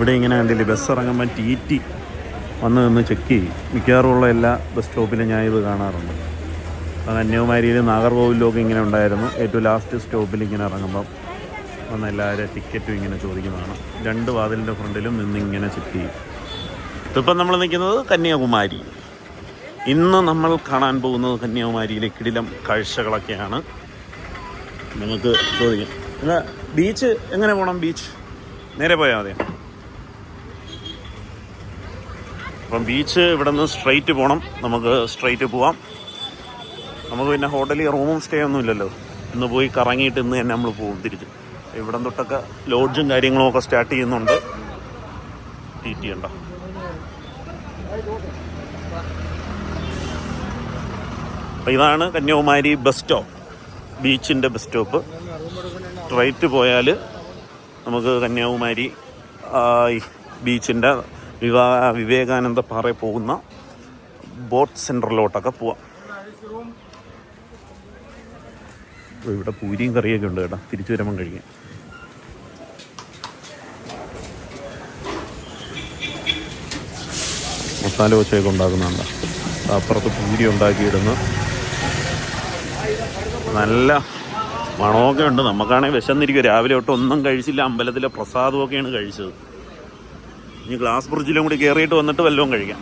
ഇവിടെ ഇങ്ങനെ കണ്ടില്ലേ ബസ് ഇറങ്ങുമ്പോൾ ടി ടി വന്ന് നിന്ന് ചെക്ക് ചെയ്യും. മിക്കവാറുമുള്ള എല്ലാ ബസ് സ്റ്റോപ്പിലും ഞാൻ ഇത് കാണാറുണ്ട്. അപ്പോൾ കന്യാകുമാരിയിലും നാഗർകോവിലൊക്കെ ഇങ്ങനെ ഉണ്ടായിരുന്നു. ഏറ്റവും ലാസ്റ്റ് സ്റ്റോപ്പിൽ ഇങ്ങനെ ഇറങ്ങുമ്പം വന്ന് എല്ലാവരും ടിക്കറ്റും ഇങ്ങനെ ചോദിക്കുന്നതാണ് രണ്ട് വാതിലിന്റെ ഫ്രണ്ടിലും നിന്ന് ഇങ്ങനെ ചെക്ക് ചെയ്യും. ഇതിപ്പം നമ്മൾ നിൽക്കുന്നത് കന്യാകുമാരി. ഇന്ന് നമ്മൾ കാണാൻ പോകുന്നത് കന്യാകുമാരിയിലെ കിടിലം കാഴ്ചകളൊക്കെയാണ്. നമുക്ക് ചോദിക്കാം. ബീച്ച് എങ്ങനെ പോകണം ബീച്ച് നേരെ പോയാൽ മതി. അപ്പം ബീച്ച് ഇവിടെ നിന്ന് സ്ട്രെയിറ്റ് പോകണം നമുക്ക് സ്ട്രെയിറ്റ് പോവാം. നമുക്ക് പിന്നെ ഹോട്ടലിൽ റൂമും സ്റ്റേ ഒന്നും ഇല്ലല്ലോ. ഇന്ന് പോയി കറങ്ങിയിട്ട് ഇന്ന് തന്നെ നമ്മൾ പോകും തിരിച്ച്. ഇവിടെ തൊട്ടൊക്കെ ലോഡ്ജും കാര്യങ്ങളും ഒക്കെ സ്റ്റാർട്ട് ചെയ്യുന്നുണ്ട്. ടി ടി ഉണ്ടോ ഇതാണ് കന്യാകുമാരി ബസ് സ്റ്റോപ്പ് ബീച്ചിന്റെ ബസ് സ്റ്റോപ്പ് സ്ട്രൈറ്റ് പോയാൽ നമുക്ക് കന്യാകുമാരി ബീച്ചിന്റെ വിവാ വിവേകാനന്ദ പാറയിൽ പോകുന്ന ബോട്ട് സെന്ററിലോട്ടൊക്കെ പോവാം. ഇവിടെ പൂരിയും കറിയൊക്കെ ഉണ്ട് കേട്ടോ. തിരിച്ചു വരുമ്പം കഴിക്കാം. മസാല ദോശയൊക്കെ ഉണ്ടാക്കുന്നുണ്ട്. അപ്പുറത്ത് പൂരി ഉണ്ടാക്കിയിടുന്നു. നല്ല മണമൊക്കെ ഉണ്ട്. നമുക്കാണെങ്കിൽ വിശന്നിരിക്കും രാവിലെ തൊട്ട് ഒന്നും കഴിച്ചില്ല. അമ്പലത്തിലെ പ്രസാദമൊക്കെയാണ് കഴിച്ചത്. ഇനി ഗ്ലാസ് ബ്രിഡ്ജിലും കൂടി കയറിയിട്ട് വന്നിട്ട് വല്ലതും കഴിക്കാം.